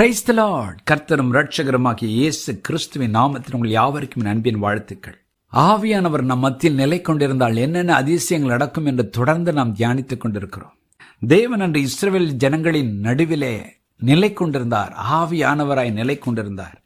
Praise the Lord கர்த்தரும் ரட்சகருமாகிய இயேசு கிறிஸ்துவின் நாமத்தில் உங்கள் யாவருக்கும் அன்பின் வாழ்த்துக்கள். ஆவியானவர் நம் மத்தியில் நிலை கொண்டிருந்தால் என்னென்ன அதிசயங்கள் நடக்கும் என்று தொடர்ந்து நாம் தியானித்துக் கொண்டிருக்கிறோம். தேவன் அன்று இஸ்ரேல் ஜனங்களின் நடுவிலே நிலை கொண்டிருந்தார். ஆவியானவராய் நிலை கொண்டிருந்தார்.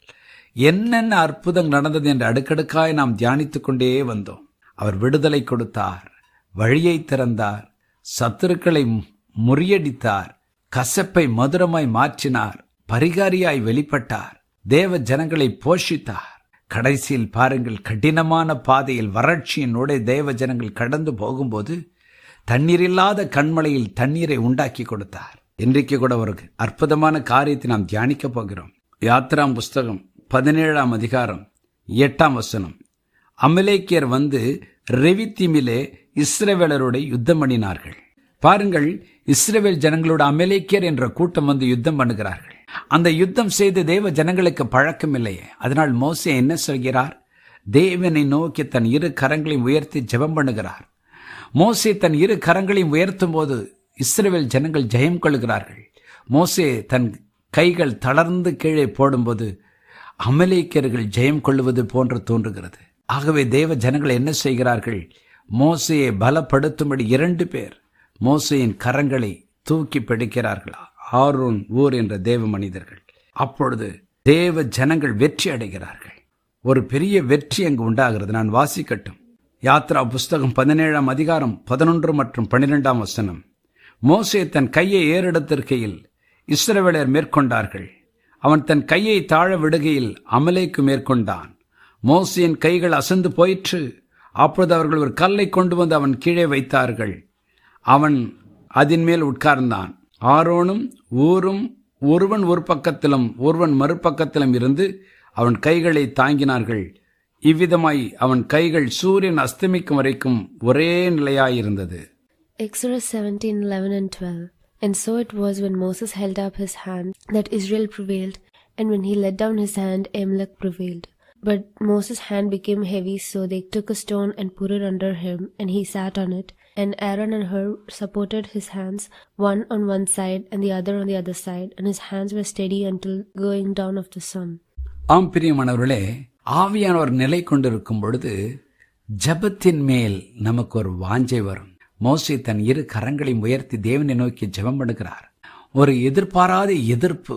என்னென்ன அற்புதங்கள் நடந்தது என்று அடுக்கடுக்காய் நாம் தியானித்துக் கொண்டே வந்தோம். அவர் விடுதலை கொடுத்தார் வழியை திறந்தார் சத்துருக்களை முறியடித்தார் கசப்பை மதுரமாய் மாற்றினார் பரிகாரியாய் வெளிப்பட்டார். தேவ ஜனங்களை போஷித்தார். கடைசியில் பாருங்கள் கடினமான பாதையில் வறட்சியினோட தேவ ஜனங்கள் கடந்து போகும்போது தண்ணீர் இல்லாத கண்மலையில் தண்ணீரை உண்டாக்கி கொடுத்தார். இன்றைக்கு கூட ஒரு அற்புதமான காரியத்தை நாம் தியானிக்க போகிறோம். யாத்ராம் புஸ்தகம் பதினேழாம் அதிகாரம் எட்டாம் வசனம். அமலேக்கியர் வந்து ரெவித்திமிலே இஸ்ரவேலரோட யுத்தம் பண்ணினார்கள். பாருங்கள் இஸ்ரேவேல் ஜனங்களோட அமலேக்கியர் என்ற கூட்டம் வந்து யுத்தம் பண்ணுகிறார்கள். அந்த யுத்தம் செய்து தேவ ஜனங்களுக்கு பழக்கம் இல்லையே அதனால் மோசே என்ன சொல்கிறார்? தேவனை நோக்கி தன் இரு கரங்களையும் உயர்த்தி ஜெபம் பண்ணுகிறார். மோசே தன் இரு கரங்களையும் உயர்த்தும் போது இஸ்ரேல் ஜனங்கள் ஜெயம் கொள்கிறார்கள். மோசே தன் கைகள் தளர்ந்து கீழே போடும்போது அமலேக்கியர்கள் ஜெயம் கொள்வது போன்று தோன்றுகிறது. ஆகவே தேவ ஜனங்கள் என்ன செய்கிறார்கள்? மோசையை பலப்படுத்தும்படி இரண்டு பேர் மோசையின் கரங்களை தூக்கி பிடிக்கிறார்களா? ஆரோன் ஊர் என்ற தேவ மனிதர்கள். அப்பொழுது தேவ ஜனங்கள் வெற்றி அடைகிறார்கள். ஒரு பெரிய வெற்றி அங்கு உண்டாகிறது. நான் வாசிக்கட்டும். யாத்ரா புஸ்தகம் பதினேழாம் அதிகாரம் பதினொன்று மற்றும் பன்னிரெண்டாம் வசனம். மோசே தன் கையை ஏறெடுத்திருக்கையில் இஸ்ரவேலர் மேற்கொண்டார்கள். அவன் தன் கையை தாழ விடுகையில் அமலேக்கு மேற்கொண்டான். மோசையின் கைகள் அசந்து போயிற்று. அப்பொழுது அவர்கள் ஒரு கல்லை கொண்டு வந்து அவன் கீழே வைத்தார்கள். அவன் அதன் மேல் உட்கார்ந்தான். ஆரோனும் ஊரும் ஒருவன் ஒரு பக்கத்திலும் ஒருவன் மறுபக்கத்திலும் இருந்து அவன் கைகளை தாங்கினார்கள் இவ்விதமாய் அவன் கைகள் சூரியன் அஸ்தமிக்கும் வரைக்கும் ஒரே நிலையாயிருந்தது Exodus 17 11 and 12. And so it was when Moses held up his hand that Israel prevailed, and when he let down his hand, Amalek prevailed. But Moses' hand became heavy, so they took a stone and put it under him, and he sat on it. And Aaron and Hur supported his hands, one on one side and the other on the other side, and his hands were steady until going down of the sun. ஆம் பிரியமானவர்களே ஆவியானவர் நிலை கொண்டிருக்கும் பொழுது ஜபத்தின் மேல் நமக்கு ஒரு வாஞ்சை வரும் மோசி தன் இரு கரங்களையும் உயர்த்தி தேவனை நோக்கி ஜபம் பண்ணுகிறார் ஒரு எதிர்பாராத எதிர்ப்பு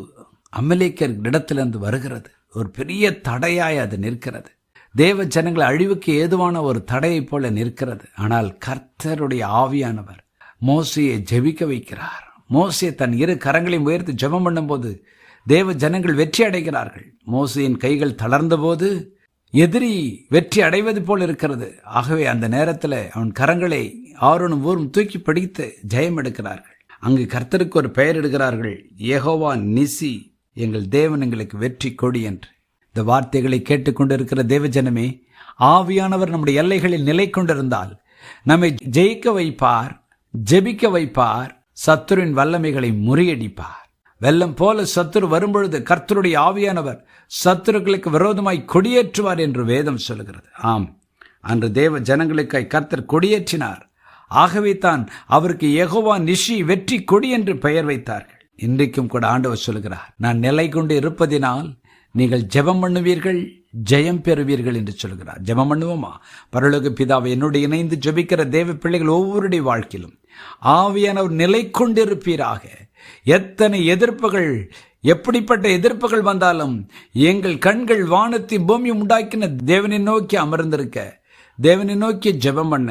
அமலேக்கர் இடத்திலிருந்து வருகிறது ஒரு பெரிய தடையாய் அது நிற்கிறது. தேவ ஜனங்கள் அழிவுக்கு ஏதுவான ஒரு தடையைப் போல நிற்கிறது. ஆனால் கர்த்தருடைய ஆவியானவர் மோசையை ஜெபிக்க வைக்கிறார். மோசியை தன் இரு கரங்களையும் உயர்த்தி ஜெபம் பண்ணும்போது தேவ ஜனங்கள் வெற்றி அடைகிறார்கள். மோசையின் கைகள் தளர்ந்தபோது எதிரி வெற்றி அடைவது போல் இருக்கிறது. ஆகவே அந்த நேரத்தில் அவன் கரங்களை ஆரோனும் ஊரும் தூக்கி பிடித்து ஜெயம் எடுக்கிறார்கள். அங்கு கர்த்தருக்கு ஒரு பெயர் எடுக்கிறார்கள் ஏகோவா நிசி. எங்கள் தேவன் எங்களுக்கு வெற்றி கொடி என்று. இந்த வார்த்தைகளை கேட்டுக்கொண்டிருக்கிற தேவஜனமே ஆவியானவர் நம்முடைய எல்லைகளில் நிலை கொண்டிருந்தால் நம்மை ஜெயிக்க வைப்பார் ஜெபிக்க வைப்பார் சத்துருவின் வல்லமைகளை முறியடிப்பார். வெள்ளம் போல சத்துரு வரும்பொழுது கர்த்தருடைய ஆவியானவர் சத்துருக்களுக்கு விரோதமாய் கொடியேற்றுவார் என்று வேதம் சொல்கிறது. ஆம் அன்று தேவ ஜனங்களுக்காய் கர்த்தர் கொடியேற்றினார். ஆகவே தான் அவருக்கு எகோவா நிஷி வெற்றி கொடி என்று பெயர் வைத்தார்கள். இன்றைக்கும் கூட ஆண்டவர் சொல்கிறார் நான் நிலை கொண்டு இருப்பதினால் நீங்கள் ஜெபம் பண்ணுவீர்கள் ஜெயம் பெறுவீர்கள் என்று சொல்கிறார் ஜெபம் பண்ணுவோமா? பரலோக பிதாவை என்னோடு இணைந்து ஜெபிக்கிற தேவ பிள்ளைகள் ஒவ்வொருடைய வாழ்க்கையிலும் ஆவியானவர் நிலை கொண்டிருப்பீராக. எத்தனை எதிர்ப்புகள் எப்படிப்பட்ட எதிர்ப்புகள் வந்தாலும் எங்கள் கண்கள் வானத்தை பூமி உண்டாக்கின தேவனை நோக்கி அமர்ந்திருக்க தேவனை நோக்கி ஜெபம் பண்ண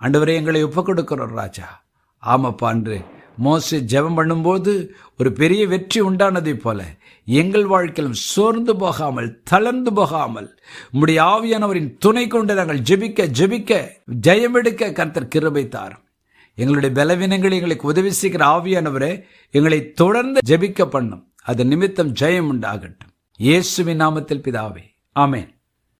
ஆண்டவரே எங்களை ஒப்புக் கொடுக்கிறோம் ராஜா. ஆமாப்பா அன்று மோசை ஜெபம் பண்ணும்போது ஒரு பெரிய வெற்றி உண்டானதைப் போல எங்கள் வாழ்க்கையிலும் சோர்ந்து போகாமல் தளர்ந்து போகாமல் உம்முடைய ஆவியானவரின் துணை கொண்டு நாங்கள் ஜெபிக்க ஜெபிக்க ஜெயமெடுக்க கர்த்தர் கிருபைத்தார். எங்களுடைய பலவீனங்களை எங்களுக்கு உதவி செய்கிற ஆவியானவரே எங்களை தொடர்ந்து ஜெபிக்க பண்ணும். அது நிமித்தம் ஜெயம் உண்டாகட்டும். இயேசுவின் நாமத்தில் பிதாவே ஆமேன்.